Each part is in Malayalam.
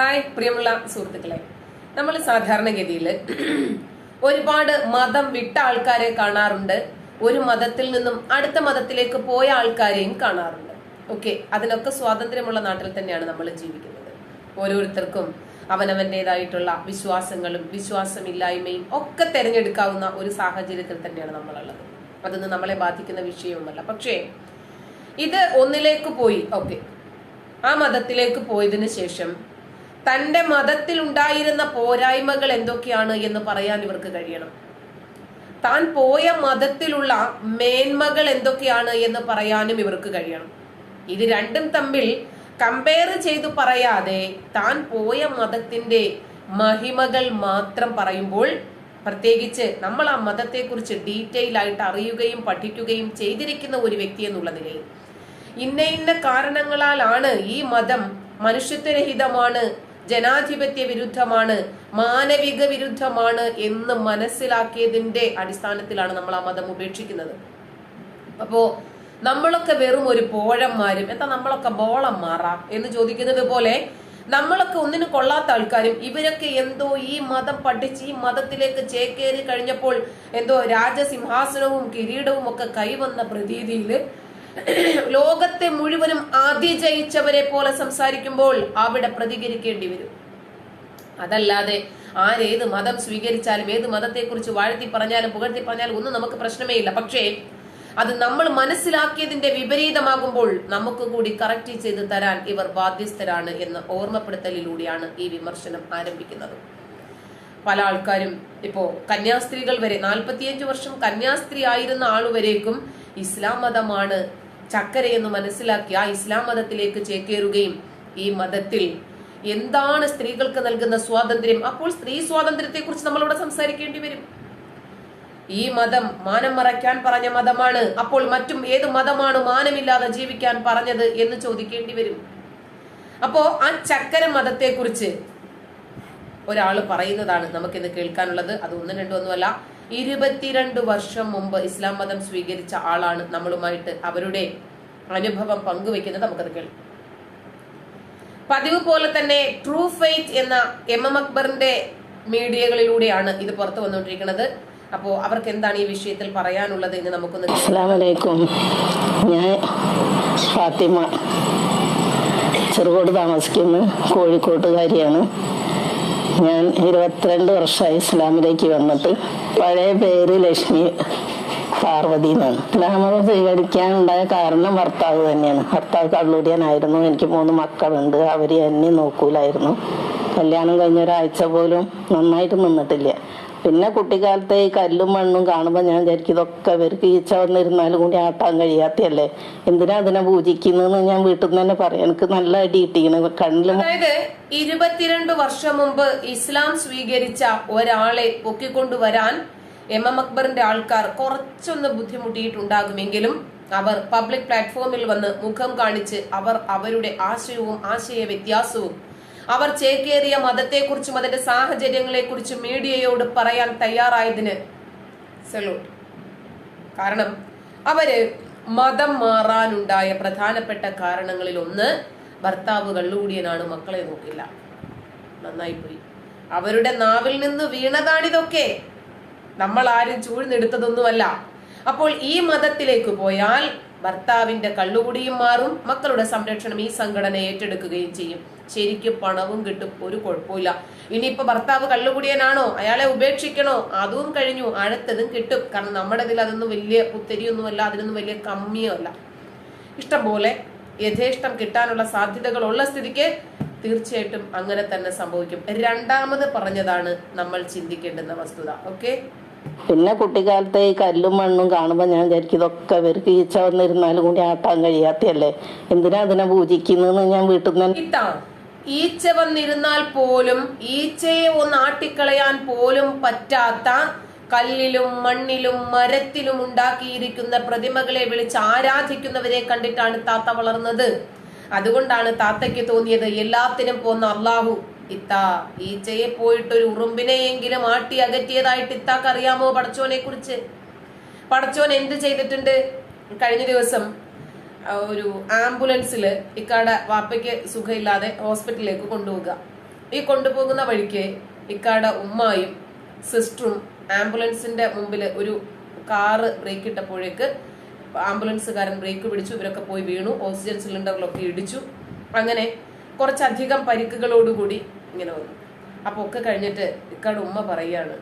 ഹായ് പ്രിയമുള്ള സുഹൃത്തുക്കളെ. നമ്മൾ സാധാരണഗതിയിൽ ഒരുപാട് മതം വിട്ട ആൾക്കാരെ കാണാറുണ്ട്. ഒരു മതത്തിൽ നിന്നും അടുത്ത മതത്തിലേക്ക് പോയ ആൾക്കാരെയും കാണാറുണ്ട്. ഓക്കെ അതിനൊക്കെ സ്വാതന്ത്ര്യമുള്ള നാട്ടിൽ തന്നെയാണ് നമ്മൾ ജീവിക്കുന്നത്. ഓരോരുത്തർക്കും അവനവന്റെതായിട്ടുള്ള വിശ്വാസങ്ങളും വിശ്വാസമില്ലായ്മയും ഒക്കെ തിരഞ്ഞെടുക്കാവുന്ന ഒരു സാഹചര്യത്തിൽ തന്നെയാണ് നമ്മളുള്ളത്. അതൊന്നും നമ്മളെ ബാധിക്കുന്ന വിഷയവുമല്ല പക്ഷേ ഇത് ഒന്നിലേക്ക് പോയി ഓക്കെ ആ മതത്തിലേക്ക് പോയതിനു ശേഷം തന്റെ മതത്തിൽ ഉണ്ടായിരുന്ന പോരായ്മകൾ എന്തൊക്കെയാണ് എന്ന് പറയാൻ ഇവർക്ക് കഴിയണം. താൻ പോയ മതത്തിലുള്ള മേന്മകൾ എന്തൊക്കെയാണ് എന്ന് പറയാനും ഇവർക്ക് കഴിയണം. ഇത് രണ്ടും തമ്മിൽ കമ്പയർ ചെയ്തു പറയാതെ താൻ പോയ മതത്തിന്റെ മഹിമകൾ മാത്രം പറയുമ്പോൾ പ്രത്യേകിച്ച് നമ്മൾ ആ മതത്തെക്കുറിച്ച് ഡീറ്റെയിൽ ആയിട്ട് അറിയുകയും പഠിക്കുകയും ചെയ്തിരിക്കുന്ന ഒരു വ്യക്തി എന്നുള്ള നിലയിൽ. ഇന്ന ഇന്ന കാരണങ്ങളാലാണ് ഈ മതം മനുഷ്യത്വരഹിതമാണ് ജനാധിപത്യ വിരുദ്ധമാണ് മാനവിക വിരുദ്ധമാണ് എന്ന് മനസ്സിലാക്കിയതിന്റെ അടിസ്ഥാനത്തിലാണ് നമ്മൾ ആ മതം ഉപേക്ഷിക്കുന്നത്. അപ്പോ നമ്മളൊക്കെ വെറും ഒരു പോഴന്മാരും എന്താ നമ്മളൊക്കെ ബോളന്മാറാ എന്ന് ചോദിക്കുന്നത് പോലെ നമ്മളൊക്കെ ഒന്നിനും കൊള്ളാത്ത ആൾക്കാരും ഇവരൊക്കെ എന്തോ ഈ മതം പഠിച്ച് ഈ മതത്തിലേക്ക് ചേക്കേറി കഴിഞ്ഞപ്പോൾ എന്തോ രാജസിംഹാസനവും കിരീടവും ഒക്കെ കൈവന്ന പ്രതീതിയിൽ ലോകത്തെ മുഴുവനും അതിജയിച്ചവരെ പോലെ സംസാരിക്കുമ്പോൾ അവിടെ പ്രതികരിക്കേണ്ടി വരും. അതല്ലാതെ ആരേത് മതം സ്വീകരിച്ചാലും ഏത് മതത്തെക്കുറിച്ച് വാഴ്ത്തി പറഞ്ഞാലും പുകഴ്ത്തി പറഞ്ഞാലും ഒന്നും നമുക്ക് പ്രശ്നമേ ഇല്ല. പക്ഷേ അത് നമ്മൾ മനസ്സിലാക്കിയതിന്റെ വിപരീതമാകുമ്പോൾ നമുക്ക് കൂടി കറക്റ്റ് ചെയ്ത് തരാൻ ഇവർ ബാധ്യസ്ഥരാണ് എന്ന് ഓർമ്മപ്പെടുത്തലിലൂടെയാണ് ഈ വിമർശനം ആരംഭിക്കുന്നത്. പല ആൾക്കാരും ഇപ്പോ കന്യാസ്ത്രീകൾ വരെ നാൽപ്പത്തിയഞ്ചു വർഷം കന്യാസ്ത്രീ ആയിരുന്ന ആളുവരേക്കും ഇസ്ലാം മതമാണ് ചക്കരയെന്ന് മനസ്സിലാക്കി ആ ഇസ്ലാം മതത്തിലേക്ക് ചേക്കേറുകയും ഈ മതത്തിൽ എന്താണ് സ്ത്രീകൾക്ക് നൽകുന്ന സ്വാതന്ത്ര്യം? അപ്പോൾ സ്ത്രീ സ്വാതന്ത്ര്യത്തെ കുറിച്ച് നമ്മളിവിടെ സംസാരിക്കേണ്ടി വരും. ഈ മതം മാനം മറയ്ക്കാൻ പറഞ്ഞ മതമാണ്. അപ്പോൾ മറ്റും ഏത് മതമാണ് മാനമില്ലാതെ ജീവിക്കാൻ പറഞ്ഞത് എന്ന് ചോദിക്കേണ്ടി വരും. അപ്പോ ആ ചക്കര മതത്തെക്കുറിച്ച് ഒരാൾ പറയുന്നതാണ് നമുക്കിന്ന് കേൾക്കാനുള്ളത്. അത് ഒന്നും രണ്ടും ഒന്നുമല്ല ഇരുപത്തിരണ്ട് വർഷം മുമ്പ് ഇസ്ലാം മതം സ്വീകരിച്ച ആളാണ് നമ്മളുമായിട്ട് അവരുടെ അനുഭവം പങ്കുവെക്കുന്നത് നമുക്കത് കേൾക്കാം. പതിവ് പോലെ തന്നെ ട്രൂ ഫെയ്റ്റ് എന്ന എം എം അക്ബറിന്റെ മീഡിയകളിലൂടെയാണ് ഇത് പുറത്തു വന്നുകൊണ്ടിരിക്കുന്നത്. അപ്പോ അവർക്ക് എന്താണ് ഈ വിഷയത്തിൽ പറയാനുള്ളത് എന്ന് നമുക്കൊന്ന്. അസ്സാമലൈക്കും ഞാൻ ഫാത്തിമ. ചെറുകോട് താമസിക്കുന്ന കോഴിക്കോട്ടുകാരിയാണ്. ഞാൻ ഇരുപത്തിരണ്ട് വർഷമായി ഇസ്ലാമിലേക്ക് വന്നിട്ട് പഴയ പേര് ലക്ഷ്മി പാർവതി എന്നാണ്. ഇസ്ലാമതം സ്വീകരിക്കാനുണ്ടായ കാരണം ഭർത്താവ് തന്നെയാണ്. ഭർത്താവ് കള്ളൂരിയനായിരുന്നു. എനിക്ക് മൂന്ന് മക്കളുണ്ട്. അവർ എന്നെ നോക്കൂലായിരുന്നു. കല്യാണം കഴിഞ്ഞ ഒരാഴ്ച പോലും നന്നായിട്ട് നിന്നിട്ടില്ല. പിന്നെ കുട്ടിക്കാലത്തെ ഈ കല്ലും മണ്ണും കാണുമ്പോൾ ഞാൻ വിചാരിക്കും ഇതൊക്കെ ഇവർക്ക് ഈച്ച വന്നിരുന്നാലും കൂടി ആട്ടാൻ കഴിയാത്തയല്ലേ? എന്തിനാ അതിനെ പൂജിക്കുന്നതെന്ന് ഞാൻ വീട്ടിൽ നിന്ന് തന്നെ പറയാം. എനിക്ക് നല്ല അടി കിട്ടിക്കണ് കണ്ണിലും അതായത് ഇരുപത്തിരണ്ട് വർഷം മുമ്പ് ഇസ്ലാം സ്വീകരിച്ച ഒരാളെ പൊക്കിക്കൊണ്ടുവരാൻ എം എം അക്ബറിന്റെ ആൾക്കാർ കുറച്ചൊന്ന് ബുദ്ധിമുട്ടിയിട്ടുണ്ടാകുമെങ്കിലും അവർ പബ്ലിക് പ്ലാറ്റ്ഫോമിൽ വന്ന് മുഖം കാണിച്ച് അവർ അവരുടെ ആശയവും ആശയ വ്യത്യാസവും അവർ ചേക്കേറിയ മതത്തെക്കുറിച്ചും അതിന്റെ സാഹചര്യങ്ങളെക്കുറിച്ചും മീഡിയയോട് പറയാൻ തയ്യാറായതിന് സല്യൂട്ട്. കാരണം അവർ മതം മാറാനുണ്ടായ പ്രധാനപ്പെട്ട കാരണങ്ങളിൽ ഒന്ന് ഭർത്താവ് കള്ളുകൂടിയനാണ് മക്കളെ നോക്കില്ല. നന്നായി പോയി അവരുടെ നാവിൽ നിന്ന് വീണതാണിതൊക്കെ. നമ്മൾ ആരും ചൂഴ്ന്നെടുത്തതൊന്നുമല്ല. അപ്പോൾ ഈ മതത്തിലേക്ക് പോയാൽ ഭർത്താവിന്റെ കള്ളുകുടിയും മാറും മക്കളുടെ സംരക്ഷണം ഈ സംഘടന ഏറ്റെടുക്കുകയും ചെയ്യും. ശരിക്കും പണവും കിട്ടും ഒരു കുഴപ്പമില്ല ഇനിയിപ്പോ ഭർത്താവ് കള്ളുകുടിയനാണോ? അയാളെ ഉപേക്ഷിക്കണോ? അതും കഴിഞ്ഞു അടുത്തതും കിട്ടും. കാരണം നമ്മുടെ ഇതിൽ അതൊന്നും വലിയ പുത്തരിയൊന്നുമല്ല അതിനൊന്നും വലിയ കമ്മിയോ അല്ല. ഇഷ്ടംപോലെ യഥേഷ്ടം കിട്ടാനുള്ള സാധ്യതകൾ ഉള്ള സ്ഥിതിക്ക് തീർച്ചയായിട്ടും അങ്ങനെ തന്നെ സംഭവിക്കും. രണ്ടാമത് പറഞ്ഞതാണ് നമ്മൾ ചിന്തിക്കേണ്ടുന്ന വസ്തുത. ഓക്കെ? പിന്നെ കുട്ടിക്കാലത്തെ ഈ കല്ലും മണ്ണും കാണുമ്പോൾ ഞാൻ വിചാരിക്കും ഇതൊക്കെ ഇവർക്ക് ഈച്ച വന്നിരുന്നാലും കൂടി ആട്ടാൻ കഴിയാത്തയല്ലേ? എന്തിനാ അതിനെ പൂജിക്കുന്നതെന്ന് ഞാൻ വീട്ടിൽ നിന്ന് ഈച്ച വന്നിരുന്നാൽ പോലും ഈച്ചയെ ഒന്ന് ആട്ടിക്കളയാൻ പോലും പറ്റാത്ത കല്ലിലും മണ്ണിലും മരത്തിലും ഉണ്ടാക്കിയിരിക്കുന്ന പ്രതിമകളെ വിളിച്ച് ആരാധിക്കുന്നവരെ കണ്ടിട്ടാണ് താത്ത വളർന്നത്. അതുകൊണ്ടാണ് താത്തയ്ക്ക് തോന്നിയത് എല്ലാത്തിനും പോന്ന അള്ളാഹു. ഇത്ത ഈച്ചയെ പോയിട്ട് ഒരു ഉറുമ്പിനെയെങ്കിലും ആട്ടി അകറ്റിയതായിട്ട് ഇത്താക്ക് അറിയാമോ പടച്ചോനെ കുറിച്ച് പടച്ചോൻ എന്ത് ചെയ്തിട്ടുണ്ട്? കഴിഞ്ഞ ദിവസം ഒരു ആംബുലൻസിൽ ഇക്കാടെ വാപ്പയ്ക്ക് സുഖമില്ലാതെ ഹോസ്പിറ്റലിലേക്ക് കൊണ്ടുപോവുക. ഈ കൊണ്ടുപോകുന്ന വഴിക്ക് ഇക്കാടെ ഉമ്മായും സിസ്റ്ററും ആംബുലൻസിന്റെ മുമ്പിൽ ഒരു കാറ് ബ്രേക്ക് ഇട്ടപ്പോഴേക്ക് ആംബുലൻസുകാരൻ ബ്രേക്ക് പിടിച്ചു ഇവരൊക്കെ പോയി വീണു ഓക്സിജൻ സിലിണ്ടറിലൊക്കെ ഇടിച്ചു. അങ്ങനെ കുറച്ചധികം പരിക്കുകളോടുകൂടി ഇങ്ങനെ വന്നു. അപ്പൊ ഒക്കെ കഴിഞ്ഞിട്ട് ഇക്കാട് ഉമ്മ പറയാണ്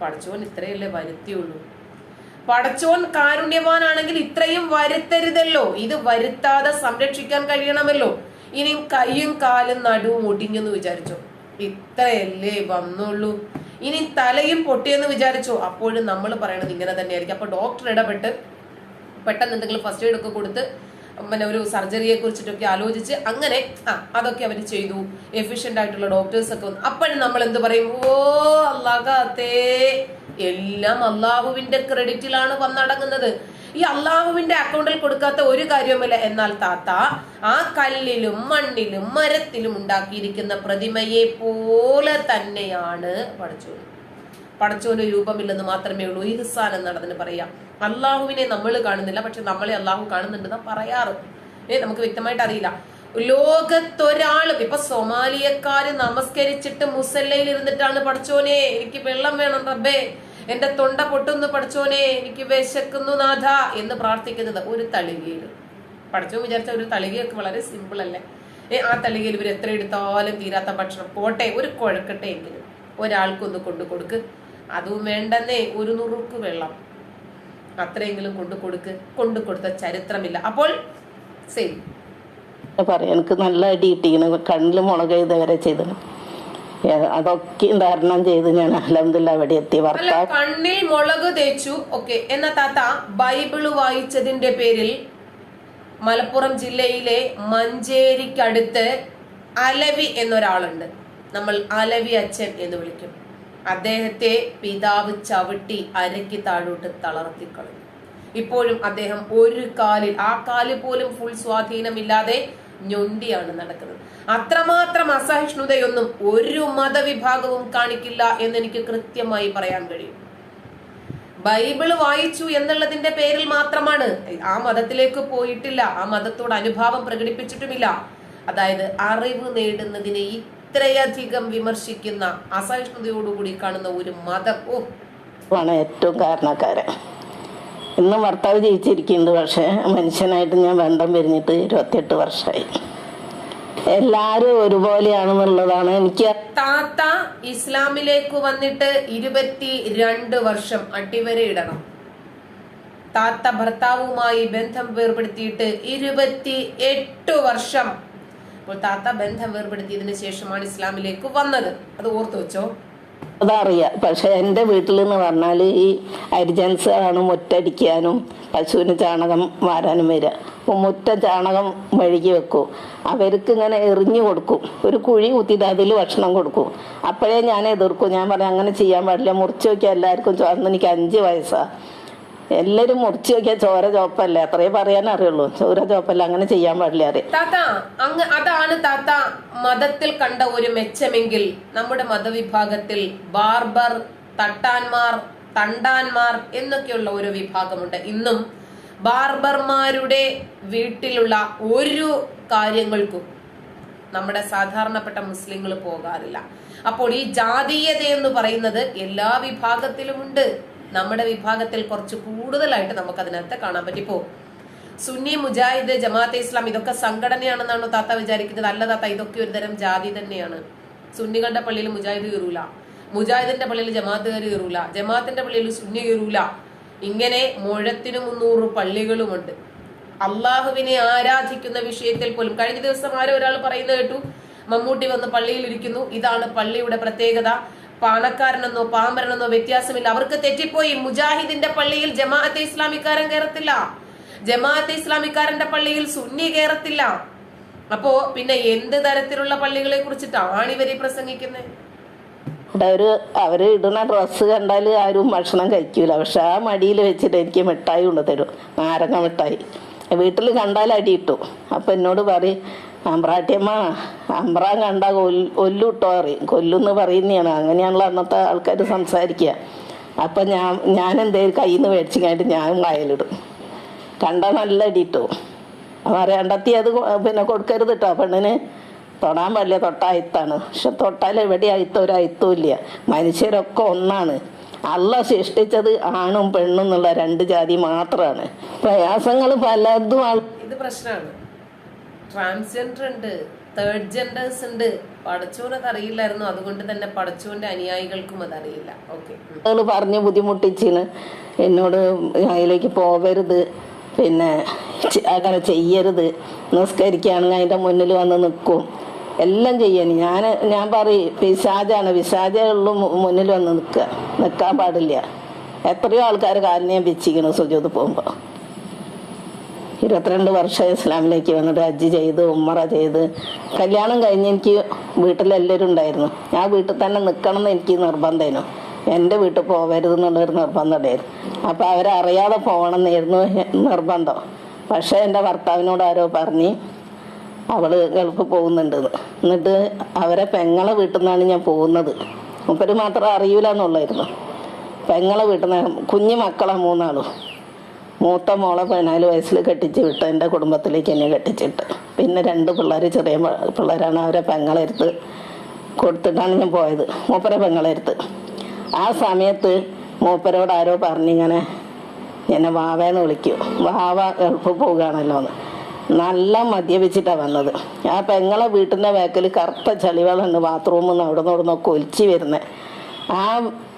പടച്ചോൻ ഇത്രയല്ലേ വരുത്തിയുള്ളൂ. പടച്ചോൻ കാരുണ്യവാനാണെങ്കിൽ ഇത്രയും വരുത്തരുതല്ലോ. ഇത് വരുത്താതെ സംരക്ഷിക്കാൻ കഴിയണമല്ലോ. ഇനിയും കൈയും കാലും നടുവും ഒടിഞ്ഞെന്ന് വിചാരിച്ചോ. ഇത്രയല്ലേ വന്നുള്ളൂ. ഇനി തലയും പൊട്ടിയെന്ന് വിചാരിച്ചോ. അപ്പോഴും നമ്മൾ പറയണത് ഇങ്ങനെ തന്നെയായിരിക്കും. അപ്പൊ ഡോക്ടർ ഇടപെട്ട് പെട്ടെന്ന് എന്തെങ്കിലും ഫസ്റ്റ് എയ്ഡ് ഒക്കെ കൊടുത്ത് പിന്നെ ഒരു സർജറിയെ കുറിച്ചിട്ടൊക്കെ ആലോചിച്ച് അങ്ങനെ ആ അതൊക്കെ അവർ ചെയ്തു. എഫിഷ്യന്റ് ആയിട്ടുള്ള ഡോക്ടേഴ്സ് ഒക്കെ വന്നു. അപ്പോഴും നമ്മൾ എന്ത് പറയും? ഓ അല്ലാകാത്തേ എല്ലാം അള്ളാഹുവിന്റെ ക്രെഡിറ്റിലാണ് വന്നടങ്ങുന്നത് ഈ അള്ളാഹുവിന്റെ അക്കൗണ്ടിൽ കൊടുക്കാത്ത ഒരു കാര്യവുമില്ല. എന്നാൽ താത്ത ആ കല്ലിലും മണ്ണിലും മരത്തിലും ഉണ്ടാക്കിയിരിക്കുന്ന പ്രതിമയെ പോലെ തന്നെയാണ് പഠിച്ചോളൂ പടച്ചോന് രൂപമില്ലെന്ന് മാത്രമേ ഉള്ളൂ. ഇഹ്സാൻ എന്നാണ് അതിന് പറയാം അള്ളാഹുവിനെ നമ്മൾ കാണുന്നില്ല പക്ഷെ നമ്മളെ അള്ളാഹു കാണുന്നുണ്ടെന്ന് പറയാറ്. ഏ നമുക്ക് വ്യക്തമായിട്ട് അറിയില്ല. ലോകത്തൊരാളും ഇപ്പൊ സൊമാലിയക്കാര് നമസ്കരിച്ചിട്ട് മുസല്ലയിൽ ഇരുന്നിട്ടാണ് പഠിച്ചോനെ എനിക്ക് വെള്ളം വേണം റബ്ബേ എന്റെ തൊണ്ട പൊട്ടുന്നു പഠിച്ചോനെ എനിക്ക് വിശക്കുന്നു നാഥ എന്ന് പ്രാർത്ഥിക്കുന്നത് ഒരു തളികയിൽ. പഠിച്ചോ വിചാരിച്ച ഒരു തളികയൊക്കെ വളരെ സിമ്പിൾ അല്ലേ? ഏ ആ തളികയിൽ ഇവർ എത്ര എടുത്താലും തീരാത്ത ഭക്ഷണം. പോട്ടെ ഒരു കുഴക്കട്ടെ എങ്കിലും. ഒരാൾക്കൊന്ന് കൊണ്ടു കൊടുക്ക്. അതും വേണ്ടെന്നേ ഒരു നുറുക്ക് വെള്ളം. അത്രയെങ്കിലും കൊണ്ടു കൊടുക്ക് കൊണ്ടു കൊടുത്ത ചരിത്രമില്ല. അപ്പോൾ സെയിം പറയാം എനിക്ക് നല്ല അടി കിട്ടിയിരുന്നു കണ്ണിൽ മുളക് ഇതുവരെ ചെയ്തത് അതൊക്കെ ധാരണം ചെയ്ത് ഞാൻ അലഹമില്ല അവിടെ എത്തി. ഭർത്താവ് കണ്ണിൽ മുളക് തേച്ചു. ഓക്കെ. എന്ന താത്ത ബൈബിൾ വായിച്ചതിന്റെ പേരിൽ മലപ്പുറം ജില്ലയിലെ മഞ്ചേരിക്കടുത്ത് അലവി എന്നൊരാളുണ്ട്. നമ്മൾ അലവി അച്ഛൻ എന്ന് വിളിക്കും. അദ്ദേഹത്തെ പിതാവ് ചവിട്ടി അരയ്ക്ക് താഴോട്ട് തളർത്തിക്കളഞ്ഞു ഇപ്പോഴും അദ്ദേഹം ഒരു കാലിൽ ആ കാൽ പോലും ഫുൾ സ്വാധീനമില്ലാതെ ഞൊണ്ടിയാണ് നടക്കുന്നത്. അത്രമാത്രം അസഹിഷ്ണുതയൊന്നും ഒരു മതവിഭാഗവും കാണിക്കില്ല എന്ന് എനിക്ക് കൃത്യമായി പറയാൻ കഴിയും. ബൈബിൾ വായിച്ചു എന്നുള്ളതിന്റെ പേരിൽ മാത്രമാണ്. ആ മതത്തിലേക്ക് പോയിട്ടില്ല. ആ മതത്തോട് അനുഭാവം പ്രകടിപ്പിച്ചിട്ടുമില്ല. അതായത് അറിവ് നേടുന്നതിനെ ഇത്രയധികം വിമർശിക്കുന്ന അസഹിഷ്ണുതയോടുകൂടി കാണുന്ന ഒരു മതം. ഓ. ആണ് ഏറ്റവും കാരണക്കാരൻ. ഇന്ന് ഭർത്താവ് ജീവിച്ചിരിക്കുന്നുണ്ട് പക്ഷേ മനുഷ്യനായിട്ട് ഞാൻ ബന്ധം പിരിഞ്ഞിട്ട് ഇരുപത്തിയെട്ട് വർഷമായി. എല്ലാരും ഒരുപോലെയാണെന്നുള്ളതാണ് എനിക്ക് താത്ത ഇസ്ലാമിലേക്ക് വന്നിട്ട് ഇരുപത്തി രണ്ട് വർഷം അടിവരയിടണം താത്ത ഭർത്താവുമായി ബന്ധം വേർപെടുത്തിയിട്ട് ഇരുപത്തി എട്ട് വർഷം അപ്പോൾ താത്ത ബന്ധം വേർപെടുത്തിയതിനു ശേഷമാണ് ഇസ്ലാമിലേക്ക് വന്നത്. അത് ഓർത്തു വെച്ചോ? അതറിയാം. പക്ഷെ എന്റെ വീട്ടിൽ എന്ന് പറഞ്ഞാൽ ഈ അരിജൻസ് ആണ് മുറ്റടിക്കാനും പശുവിന് ചാണകം വാരാനും വരിക. അപ്പോൾ മുറ്റ ചാണകം വഴുകി വെക്കും. അവർക്ക് ഇങ്ങനെ എറിഞ്ഞു കൊടുക്കും. ഒരു കുഴി കുത്തിയിട്ട് അതിൽ ഭക്ഷണം കൊടുക്കും. അപ്പോഴേ ഞാൻ എതിർക്കും. ഞാൻ പറഞ്ഞു അങ്ങനെ ചെയ്യാൻ പാടില്ല. മുറിച്ച് നോക്കിയാൽ എല്ലാവർക്കും ചോർന്ന് എനിക്ക് അഞ്ച് വയസ്സാണ് എല്ലാവരും മുറിച്ച് നോക്കിയാൽ ചോര ചോപ്പല്ലേ? അത്രേ പറയാൻ അറിയുള്ളൂ. ചോര ചോപ്പല്ല? അങ്ങനെ ചെയ്യാൻ പാടില്ല താത്ത അങ്ങ് അതാണ് താത്ത മതത്തിൽ കണ്ട ഒരു മെച്ചമെങ്കിൽ നമ്മുടെ മതവിഭാഗത്തിൽ ബാർബർ തട്ടാൻമാർ തണ്ടാൻമാർ എന്നൊക്കെയുള്ള ഒരു വിഭാഗമുണ്ട്. ഇന്നും ബാർബർമാരുടെ വീട്ടിലുള്ള ഒരു കാര്യങ്ങൾക്കും നമ്മുടെ സാധാരണപ്പെട്ട മുസ്ലിങ്ങൾ പോകാറില്ല. അപ്പോൾ ഈ ജാതീയത എന്ന് പറയുന്നത് എല്ലാ വിഭാഗത്തിലുമുണ്ട് നമ്മുടെ വിഭാഗത്തിൽ കുറച്ച് കൂടുതലായിട്ട് നമുക്ക് അതിനകത്ത് കാണാൻ പറ്റിപ്പോ സുന്നി മുജാഹിദ് ജമാഅത്തെ ഇസ്ലാം ഇതൊക്കെ സംഘടനയാണെന്നാണോ താത്ത വിചാരിക്കുന്നത്? അല്ല താത്ത ഇതൊക്കെ ഒരു തരം ജാതി തന്നെയാണ്. സുന്നികളുടെ പള്ളിയിൽ മുജാഹിദ് കയറൂല. മുജാഹിദിന്റെ പള്ളിയിൽ ജമാഅത്ത് കയറൂല. ജമാഅത്തിന്റെ പള്ളിയിൽ സുന്നി കയറൂല. ഇങ്ങനെ മുഴത്തിനു മുന്നൂറ് പള്ളികളുമുണ്ട്. അള്ളാഹുവിനെ ആരാധിക്കുന്ന വിഷയത്തിൽ പോലും കഴിഞ്ഞ ദിവസം ആരോ ഒരാൾ പറയുന്നത് കേട്ടു മമ്മൂട്ടി വന്ന് പള്ളിയിൽ ഇരിക്കുന്നു. ഇതാണ് പള്ളിയുടെ പ്രത്യേകത. പണക്കാരനെന്നോ പാമ്പരനെന്നോ വ്യത്യാസമില്ല. അവർക്ക് തെറ്റിപ്പോയി. മുജാഹിദിന്റെ പള്ളിയിൽ ജമാഅത്തെ ഇസ്ലാമിക്കാരൻ കയറത്തില്ല. ജമാഅത്തെ ഇസ്ലാമിക്കാരന്റെ പള്ളിയിൽ സുന്നി കയറത്തില്ല. അപ്പോ പിന്നെ എന്ത് തരത്തിലുള്ള പള്ളികളെ കുറിച്ചിട്ടാണ് ഇവർ പ്രസംഗിക്കുന്നത്? അവർ അവർ ഇടുന്ന ഡ്രസ്സ് കണ്ടാൽ ആരും ഭക്ഷണം കഴിക്കൂല. പക്ഷെ ആ മടിയിൽ വെച്ചിട്ട് എനിക്ക് മിഠായി കൊണ്ടുതരും. നാരങ്ങ മിഠായി. വീട്ടിൽ കണ്ടാൽ അടി കിട്ടും. അപ്പം എന്നോട് പറയും അമ്പ്രാട്ടിയമ്മ അമ്പ്രാൻ കണ്ട കൊല്ലുട്ടോ അറിയും കൊല്ലുന്ന് പറയുന്നതാണ്. അങ്ങനെയാണല്ലോ അന്നത്തെ ആൾക്കാർ സംസാരിക്കുക. അപ്പം ഞാൻ ഞാൻ എന്തേലും കയ്യിൽ നിന്ന് മേടിച്ചു കഴിഞ്ഞിട്ട് ഞാൻ വായലിടും. കണ്ട നല്ല അടി കിട്ടും അപ്പം അറിയണ്ടത്തി അത് പിന്നെ കൊടുക്കരുത് കേട്ടോ പെണ്ണിന് തൊടാൻ പാടില്ല തൊട്ട അയത്താണ്. പക്ഷെ തൊട്ടാൽ എവിടെ അയത്തോ? ഒരു ഇല്ല. മനുഷ്യരൊക്കെ ഒന്നാണ്. അല്ല സൃഷ്ടിച്ചത് ആണും പെണ്ണും എന്നുള്ള രണ്ട് ജാതി മാത്രമാണ് പ്രയാസങ്ങൾ പലതും ആൾ ഇത് പ്രശ്നമാണ് ട്രാൻസ്ജെൻഡർ ഉണ്ട് തേർഡ് ജെൻഡേഴ്സ് ഉണ്ട്. പടച്ചോനത് അറിയില്ലായിരുന്നു അതുകൊണ്ട് തന്നെ പടച്ചോന്റെ അനുയായികൾക്കും അതറിയില്ല. ഓക്കെ പറഞ്ഞു പറഞ്ഞ് ബുദ്ധിമുട്ടിച്ചിന്. എന്നോട് അതിലേക്ക് പോവരുത്. പിന്നെ അങ്ങനെ ചെയ്യരുത്. നിസ്കരിക്കുകയാണെങ്കിൽ അതിന്റെ മുന്നിൽ വന്ന് നിൽക്കും എല്ലാം ചെയ്യാൻ ഞാൻ ഞാൻ പറയും പിശാജാണ്. പിശാജേ മുന്നിൽ വന്ന് നിൽക്കുക നിൽക്കാൻ പാടില്ല. എത്രയോ ആൾക്കാർ കാലിനെ വെച്ചിരിക്കണം സുജോത് പോകുമ്പോൾ ഇരുപത്തിരണ്ട് വർഷം ഇസ്ലാമിലേക്ക് വന്നിട്ട് ഹജ്ജ് ചെയ്ത് ഉമ്മറ ചെയ്ത്. കല്യാണം കഴിഞ്ഞ് എനിക്ക് വീട്ടിലെല്ലാവരും ഉണ്ടായിരുന്നു. ഞാൻ വീട്ടിൽ തന്നെ നിൽക്കണം എന്ന് എനിക്ക് നിർബന്ധമായിരുന്നു. എന്റെ വീട്ടിൽ പോകരുത് എന്നുള്ളൊരു നിർബന്ധം ഉണ്ടായിരുന്നു. അപ്പോൾ അവരറിയാതെ പോകണം എന്നായിരുന്നു നിർബന്ധം. പക്ഷേ എന്റെ ഭർത്താവിനോട് ആരോ പറഞ്ഞ് അവൾ ഗൾഫ് പോകുന്നുണ്ടെന്ന് എന്നിട്ട് അവരെ പെങ്ങളെ വീട്ടിൽ നിന്നാണ് ഞാൻ പോകുന്നത്. മുപ്പര് മാത്രം അറിയൂല എന്നുള്ളായിരുന്നു. പെങ്ങളെ വീട്ടിൽ നിന്ന് കുഞ്ഞു മക്കളെ മൂന്നാളും. മൂത്ത മോളെ പതിനാല് വയസ്സിൽ കെട്ടിച്ച് വിട്ട് എന്റെ കുടുംബത്തിലേക്ക് എന്നെ കെട്ടിച്ചിട്ട്. പിന്നെ രണ്ട് പിള്ളേർ ചെറിയ പിള്ളേരാണ് അവരെ പെങ്ങളെടുത്ത് കൊടുത്തിട്ടാണ് ഞാൻ പോയത്. മൂപ്പരെ പെങ്ങളെടുത്ത്. ആ സമയത്ത് മൂപ്പരോട് ആരോ പറഞ്ഞിങ്ങനെ എന്നെ വാവേന്ന് വിളിക്കും. വാവ എളുപ്പം പോവുകയാണല്ലോ എന്ന് നല്ല മദ്യപിച്ചിട്ടാണ് വന്നത്. ആ പെങ്ങളെ വീട്ടിന്റെ വേക്കൽ കറുത്ത ചളിവെള്ളമുണ്ട് ബാത്റൂമിൽ നിന്ന് അവിടെ നിന്ന് അവിടെ നിന്നൊക്കെ ഒലിച്ച് വരുന്നത് ആ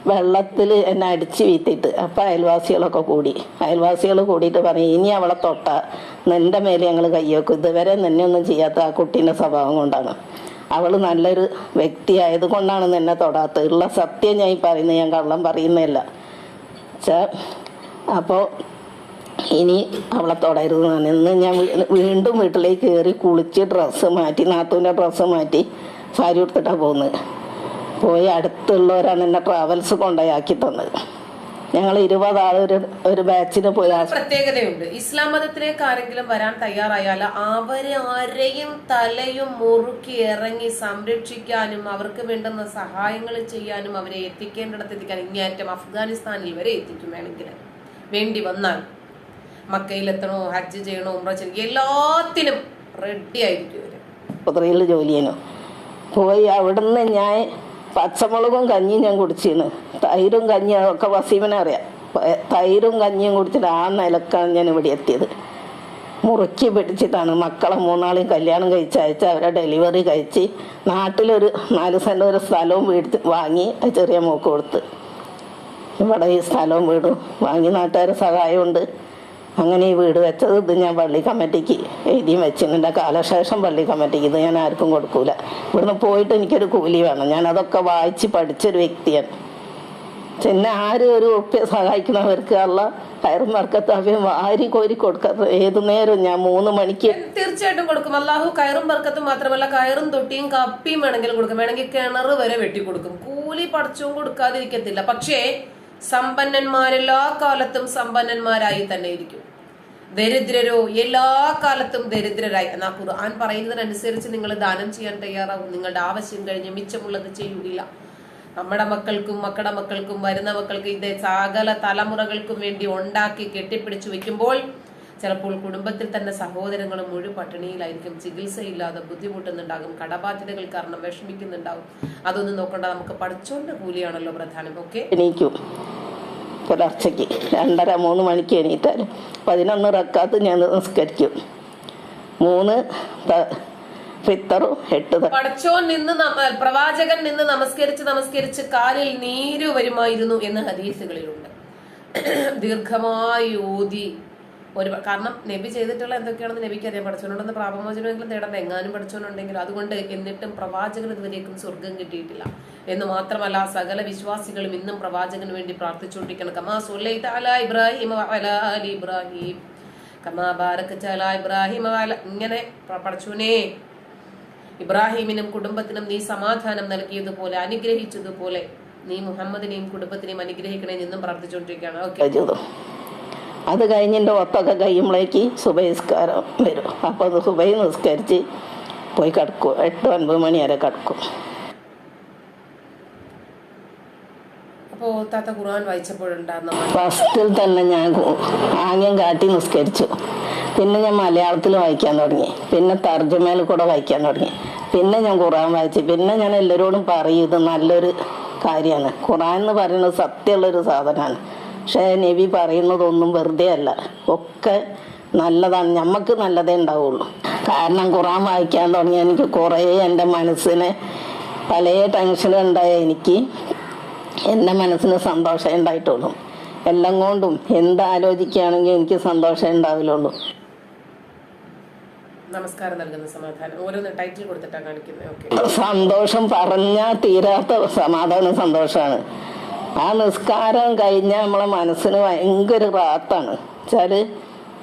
വെള്ളത്തിൽ എന്നെ അടിച്ച് വീത്തിയിട്ട്. അപ്പം അയൽവാസികളൊക്കെ കൂടി. അയൽവാസികൾ കൂടിയിട്ട് പറയും ഇനി അവളെ തൊട്ട. നിന്റെ മേലെ ഞങ്ങൾ കയ്യേക്കും ഇതുവരെ നിന്നെ ഒന്നും ചെയ്യാത്ത ആ കുട്ടീന്റെ സ്വഭാവം കൊണ്ടാണ്. അവൾ നല്ലൊരു വ്യക്തി ആയതുകൊണ്ടാണ് നിന്നെ തൊടാത്തത്. ഉള്ള സത്യം ഞാൻ പറയുന്നത് ഞാൻ കള്ളം പറയുന്നില്ല ചാ അപ്പോൾ ഇനി അവളെ തൊടരുത് ഇന്ന് ഞാൻ വീണ്ടും വീട്ടിലേക്ക് കയറി കുളിച്ച് ഡ്രസ്സ് മാറ്റി നാത്തൂന്റെ ഡ്രസ്സ് മാറ്റി സാരി കൊടുത്തിട്ടാണ് പോകുന്നത് പോയി അടുത്തുള്ളവരാണ് എന്നെ ട്രാവൽസ് കൊണ്ടുപോയി തന്നത്. ഞങ്ങൾ ഇരുപത് ആൾ ഒരു ഒരു ബാച്ചിന് പോയി പ്രത്യേകതയുണ്ട്. ഇസ്ലാം മതത്തിലേക്ക് ആരെങ്കിലും വരാൻ തയ്യാറായാൽ അവരെ ആരെയും തലയും മുറുക്കി ഇറങ്ങി സംരക്ഷിക്കാനും അവർക്ക് വേണ്ടുന്ന സഹായങ്ങൾ ചെയ്യാനും അവരെ എത്തിക്കേണ്ടിടത്ത് എത്തിക്കാൻ ഇങ്ങേറ്റം അഫ്ഗാനിസ്ഥാനിൽ വരെ എത്തിക്കും വേണമെങ്കിൽ. വേണ്ടി വന്നാൽ മക്കയിലെത്തണോ ഹജ്ജ് ചെയ്യണോ ഉമ്ര ചെയ്യണോ എല്ലാത്തിനും റെഡി ആയിരിക്കും ഇവർ. ജോലിയനോ പോയി അവിടുന്ന് ഞാൻ പച്ചമുളകും കഞ്ഞിയും ഞാൻ കുടിച്ചിരുന്നു തൈരും കഞ്ഞിയും ഒക്കെ വസീമനെ അറിയാം. തൈരും കഞ്ഞിയും കുടിച്ചിട്ട് ആ നിലക്കാണ് ഞാൻ ഇവിടെ എത്തിയത്. മുറുക്കി പിടിച്ചിട്ടാണ് മക്കളെ മൂന്നാളെയും കല്യാണം കഴിച്ച് അയച്ച് അവരെ ഡെലിവറി കഴിച്ച് നാട്ടിലൊരു നാല് സെന്റ് ഒരു സ്ഥലവും വീട് വാങ്ങി ചെറിയ മോക്ക് കൊടുത്ത്. ഇവിടെ ഈ സ്ഥലവും വീടും വാങ്ങി നാട്ടുകാരെ സഹായമുണ്ട്. അങ്ങനെ ഈ വീട് വെച്ചത് ഇത് ഞാൻ പള്ളി കമ്മിറ്റിക്ക് എഴുതിയും വെച്ചിട്ടുണ്ട്. കാലശേഷം പള്ളി കമ്മിറ്റിക്ക് ഇത് ഞാൻ ആർക്കും കൊടുക്കൂല. ഇവിടുന്ന് പോയിട്ട് എനിക്കൊരു കൂലി വേണം. ഞാൻ അതൊക്കെ വായിച്ച് പഠിച്ചൊരു വ്യക്തിയാണ്. പിന്നെ ആരും ഒരു ഉറുപ്പ്യ സഹായിക്കുന്നവർക്ക് അല്ല കയറും വർക്കത്താവ്യം ആരി കോരി കൊടുക്കാത്ത ഏതു നേരം ഞാൻ മൂന്ന് മണിക്ക് തീർച്ചയായിട്ടും കൊടുക്കും. അല്ലാഹു കയറും വർക്കത്തും മാത്രമല്ല കയറും തൊട്ടിയും കപ്പിയും വേണമെങ്കിലും കൊടുക്കും. വേണമെങ്കിൽ കിണർ വരെ വെട്ടി കൊടുക്കും. കൂലി പടച്ചും കൊടുക്കാതിരിക്കത്തില്ല. പക്ഷേ സമ്പന്നന്മാരെല്ലാ കാലത്തും സമ്പന്നന്മാരായി തന്നെ ഇരിക്കും. ദരിദ്രരോ എല്ലാ കാലത്തും ദരിദ്രരായി. എന്നാ ഖുർആൻ പറയുന്നതിനനുസരിച്ച് നിങ്ങൾ ദാനം ചെയ്യാൻ തയ്യാറാവും. നിങ്ങളുടെ ആവശ്യം കഴിഞ്ഞ് മിച്ചമുള്ളത് ചെയ്യുകയില്ല. നമ്മുടെ മക്കൾക്കും മക്കളുടെ മക്കൾക്കും വരുന്ന മക്കൾക്കും ഇത് സകല തലമുറകൾക്കും വേണ്ടി ഉണ്ടാക്കി കെട്ടിപ്പിടിച്ചു വെക്കുമ്പോൾ ചിലപ്പോൾ കുടുംബത്തിൽ തന്നെ സഹോദരങ്ങളും മുഴു പട്ടിണിയിലായിരിക്കും ചികിത്സയില്ലാതെ ബുദ്ധിമുട്ടുന്നുണ്ടാകും. കടബാധ്യതകൾ കാരണം വിഷമിക്കുന്നുണ്ടാകും അതൊന്നും നോക്കണ്ട. നമുക്ക് പഠിച്ചോണ്ട് കൂലിയാണല്ലോ പ്രധാനം. ഓക്കെ? എണീക്കും. പുലർച്ചയ്ക്ക് രണ്ടര മൂന്ന് മണിക്ക് എണീറ്റാൽ പതിനൊന്ന് റക്കാത്ത് ഞാൻ നിസ്കരിക്കും. മൂന്ന് ഫിത്തറും എട്ട് ത- പടച്ചോൻ നിന്ന് പ്രവാചകൻ നിന്ന് നമസ്കരിച്ച് നമസ്കരിച്ച് കാലിൽ നീര് വരുമായിരുന്നു എന്ന് ഹദീസുകളിലുണ്ട്. ദീർഘമായി ഊതി ഒരു കാരണം നബി ചെയ്തിട്ടുള്ള എന്തൊക്കെയാണെന്ന് നബിക്ക് അറിയാം. പഠിച്ചവനോടൊന്ന് പ്രാപമോചനമെങ്കിലും തേടണ്ട? എങ്ങാനും പഠിച്ചവനുണ്ടെങ്കിലും അതുകൊണ്ട് എന്നിട്ടും പ്രവാചകൻ ഇതുവരേക്കും സ്വർഗം കിട്ടിയിട്ടില്ല. എന്ന് മാത്രമല്ല സകല വിശ്വാസികളും ഇന്നും പ്രവാചകന് വേണ്ടി പ്രാർത്ഥിച്ചുകൊണ്ടിരിക്കണം കമാ സുല്ലൈത ഇബ്രാഹിം ഇബ്രാഹിം. കമാ ഇബ്രാഹിം ഇങ്ങനെ പ്ര- ഇബ്രാഹിമിനും കുടുംബത്തിനും നീ സമാധാനം നൽകിയതുപോലെ അനുഗ്രഹിച്ചതുപോലെ നീ മുഹമ്മദിനെയും കുടുംബത്തിനെയും അനുഗ്രഹിക്കണേ എന്നും പ്രാർത്ഥിച്ചുകൊണ്ടിരിക്കുകയാണ്. ഓക്കെ. അത് കഴിഞ്ഞിന്റെ ഒപ്പൊക്കെ കഴിയുമ്പോഴേക്ക് സുബൈസ്കാരം വരും. അപ്പോൾ അത് സുബൈ നിസ്കരിച്ച് പോയി കിടക്കും. എട്ട് ഒൻപത് മണി വരെ കിടക്കും. ഫസ്റ്റിൽ തന്നെ ഞാൻ ആംഗ്യം കാട്ടി നിസ്കരിച്ചു. പിന്നെ ഞാൻ മലയാളത്തിൽ വായിക്കാൻ തുടങ്ങി. പിന്നെ തർജമയിൽ കൂടെ വായിക്കാൻ തുടങ്ങി. പിന്നെ ഞാൻ ഖുറാൻ വായിച്ചു. പിന്നെ ഞാൻ എല്ലാവരോടും പറയും ഇത് നല്ലൊരു കാര്യമാണ്. ഖുറാൻ എന്ന് പറയുന്നത് സത്യമുള്ളൊരു സാധനമാണ്. പക്ഷേ നബി പറയുന്നതൊന്നും വെറുതെ അല്ല. ഒക്കെ നല്ലതാണ്. ഞമ്മക്ക് നല്ലതേ ഉണ്ടാവുള്ളൂ. കാരണം ഖുറാൻ വായിക്കാൻ തുടങ്ങി എനിക്ക് കുറേ എന്റെ മനസ്സിന് പല ടെൻഷനും ഉണ്ടായ എനിക്ക് എന്റെ മനസ്സിന് സന്തോഷം ഉണ്ടായിട്ടുള്ളൂ. എല്ലാം കൊണ്ടും എന്താലോചിക്കുകയാണെങ്കിൽ എനിക്ക് സന്തോഷം ഉണ്ടാവില്ലുള്ളൂ. നമസ്കാരം നൽകുന്ന സമാധാനം. ഓരോന്ന് ടൈറ്റിൽ കൊടുത്തിട്ടാണ് കാണിക്കുന്നത് സന്തോഷം പറഞ്ഞാൽ തീരാത്ത സമാധാനം സന്തോഷമാണ്. ആ നിസ്കാരം കഴിഞ്ഞാൽ നമ്മളെ മനസ്സിന് ഭയങ്കര റാത്താണ്. വെച്ചാൽ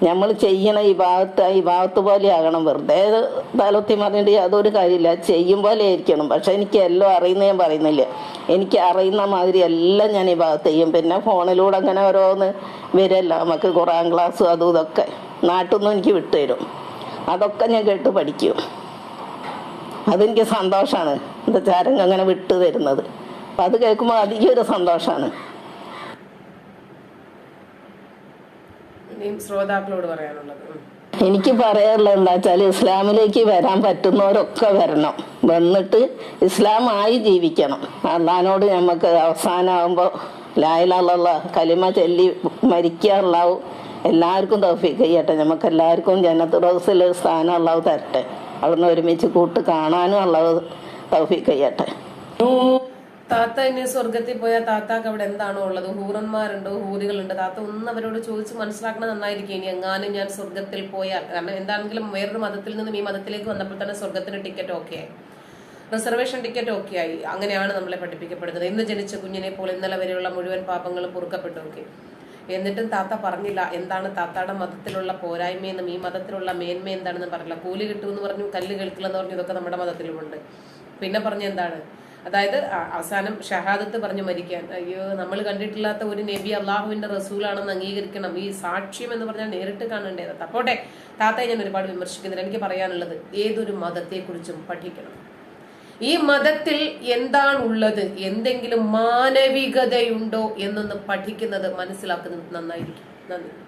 നമ്മൾ ചെയ്യണ ഈ ഭാഗത്ത് ഈ ഭാഗത്ത് പോലെ ആകണം. വെറുതെ തലത്തി പറഞ്ഞിട്ട് അതൊരു കാര്യമില്ല. ചെയ്യും പോലെ ആയിരിക്കണം. പക്ഷെ എനിക്ക് എല്ലാം അറിയുന്ന ഞാൻ പറയുന്നില്ല. എനിക്ക് അറിയുന്ന മാതിരി എല്ലാം ഞാൻ ഈ ഭാഗത്ത് ചെയ്യും. പിന്നെ ഫോണിലൂടെ അങ്ങനെ ഓരോന്ന് വരല്ല. നമുക്ക് ഖുറാൻ ക്ലാസ് അതും ഇതൊക്കെ നാട്ടിൽ നിന്നും എനിക്ക് വിട്ടുതരും. അതൊക്കെ ഞാൻ കേട്ട് പഠിക്കും. അതെനിക്ക് സന്തോഷമാണ് എന്താ ചാരങ്ങ് അങ്ങനെ വിട്ടു തരുന്നത് അപ്പം അത് കേൾക്കുമ്പോൾ അധികം ഒരു സന്തോഷമാണ് ശ്രോതാക്കളോട് പറയാനുള്ളത്. എനിക്ക് പറയാനുള്ളത് എന്താ വെച്ചാൽ ഇസ്ലാമിലേക്ക് വരാൻ പറ്റുന്നവരൊക്കെ വരണം. വന്നിട്ട് ഇസ്ലാമായി ജീവിക്കണം. അള്ളഹാനോട് നമുക്ക് അവസാനമാകുമ്പോൾ ലായിലുള്ള കലിമ ചൊല്ലി മരിക്കാറുള്ളാവും എല്ലാവർക്കും തൗഫീക്ക് ചെയ്യട്ടെ. നമുക്ക് എല്ലാവർക്കും ജനത്ത് റോസിൽ സ്ഥാനം അള്ളാവ് തരട്ടെ. അവിടുന്ന് ഒരുമിച്ച് കൂട്ട് കാണാനും അള്ളാവ് തൗഫീക്ക് ചെയ്യട്ടെ. താത്ത ഇനി സ്വർഗത്തിൽ പോയാൽ താത്താക്ക് അവിടെ എന്താണോ ഉള്ളത്? ഹൂറന്മാരുണ്ട്? ഹൂരികളുണ്ട് താത്ത ഒന്ന് അവരോട് ചോദിച്ച് മനസ്സിലാക്കണം നന്നായിരിക്കും ഇനി. എങ്ങാനും ഞാൻ സ്വർഗത്തിൽ പോയാൽ. കാരണം എന്താണെങ്കിലും വേറൊരു മതത്തിൽ നിന്നും ഈ മതത്തിലേക്ക് വന്നപ്പോൾ തന്നെ സ്വർഗത്തിന് ടിക്കറ്റ് ഓക്കെ ആയി. റിസർവേഷൻ ടിക്കറ്റ് ഓക്കെ ആയി. അങ്ങനെയാണ് നമ്മളെ പഠിപ്പിക്കപ്പെടുന്നത്. ഇന്ന് ജനിച്ച കുഞ്ഞിനെ പോലെ ഇന്നലെ വരെയുള്ള മുഴുവൻ പാപങ്ങളും പൊറുക്കപ്പെട്ടു ഓക്കെ. എന്നിട്ടും താത്ത പറഞ്ഞില്ല എന്താണ് താത്താടെ മതത്തിലുള്ള പോരായ്മയെന്നും ഈ മതത്തിലുള്ള മേന്മ എന്താണെന്ന് പറഞ്ഞില്ല. കൂലി കിട്ടുമെന്ന് പറഞ്ഞു കല്ല് കേൾക്കില്ലെന്ന് പറഞ്ഞു ഇതൊക്കെ നമ്മുടെ മതത്തിലുമുണ്ട്. പിന്നെ പറഞ്ഞ എന്താണ്? അതായത് അവസാനം ഷഹാദത്ത് പറഞ്ഞു മരിക്കാൻ. അയ്യോ നമ്മൾ കണ്ടിട്ടില്ലാത്ത ഒരു നബി അള്ളാഹുവിന്റെ റസൂലാണെന്ന് അംഗീകരിക്കണം. ഈ സാക്ഷ്യം എന്ന് പറഞ്ഞാൽ നേരിട്ട് കാണേണ്ടത് അപ്പോട്ടെ താത്തയെ ഞാൻ ഒരുപാട് വിമർശിക്കുന്നില്ല. എനിക്ക് പറയാനുള്ളത് ഏതൊരു മതത്തെക്കുറിച്ചും പഠിക്കണം. ഈ മതത്തിൽ എന്താണുള്ളത്? എന്തെങ്കിലും മാനവികതയുണ്ടോ എന്നൊന്ന് പഠിക്കുന്നത് മനസ്സിലാക്കുന്നത് നന്നായിരിക്കും. നന്ദി.